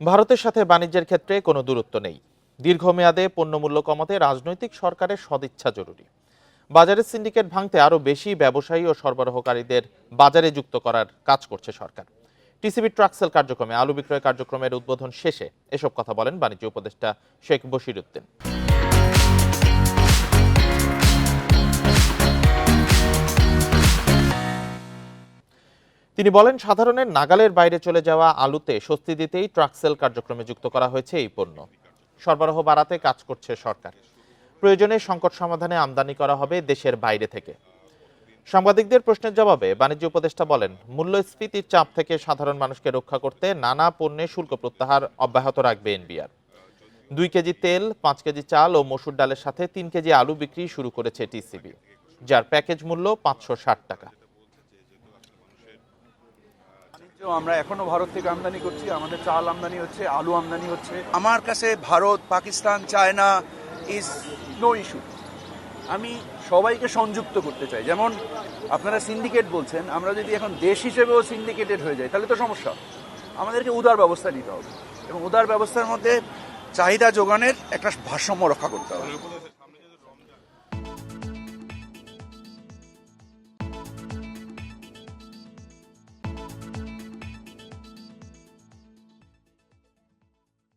ভারতের সাথে বাণিজ্যের ক্ষেত্রে কোনো দূরত্ব নেই। দীর্ঘমেয়াদে পণ্যমূল্য কমাতে রাজনৈতিক সরকারের সদিচ্ছা জরুরি। বাজারের সিন্ডিকেট ভাঙতে আরও বেশি ব্যবসায়ী ও সরবরাহকারীদের বাজারে যুক্ত করার কাজ করছে সরকার। টিসিবি ট্রাকসেল কার্যক্রমে আলু বিক্রয় কার্যক্রমের উদ্বোধন শেষে এসব কথা বলেন বাণিজ্য উপদেষ্টা শেখ বশির উদ্দিন। তিনি বলেন সাধারণের নাগালের বাইরে চলে যাওয়া আলুতে স্বস্তি দিতেই ট্রাকসেল কার্যক্রমে যুক্ত করা হয়েছে এই পণ্য। সরবরাহ বাড়াতে কাজ করছে সরকার। প্রয়োজনে সংকট সমাধানে আমদানি করা হবে দেশের বাইরে থেকে। সাংবাদিকদের প্রশ্নের জবাবে বাণিজ্য উপদেষ্টা বলেন, মূল্যস্ফীতির চাপ থেকে সাধারণ মানুষকে রক্ষা করতে নানা পণ্যে শুল্ক প্রত্যাহার অব্যাহত রাখবে এনবিআর। দুই কেজি তেল, পাঁচ কেজি চাল ও মসুর ডালের সাথে তিন কেজি আলু বিক্রি শুরু করেছে টিসিবি। যার প্যাকেজ মূল্য পাঁচশো ষাট টাকা বাণিজ্য আমরা এখনও ভারত থেকে আমদানি করছি। আমাদের চাল আমদানি হচ্ছে আলু আমদানি হচ্ছে। আমার কাছে Bharat Pakistan China is no issue আমি সবাইকে সংযুক্ত করতে চাই। যেমন আপনারা সিন্ডিকেট বলছেন আমরা যদি এখন দেশ হিসেবেও সিন্ডিকেটেড হয়ে যাই তাহলে তো সমস্যা। আমাদেরকে উদার ব্যবস্থা নিতে হবে। এবং উদার ব্যবস্থার মধ্যে চাহিদা যোগানের একটা ভারসাম্য রক্ষা করতে হবে।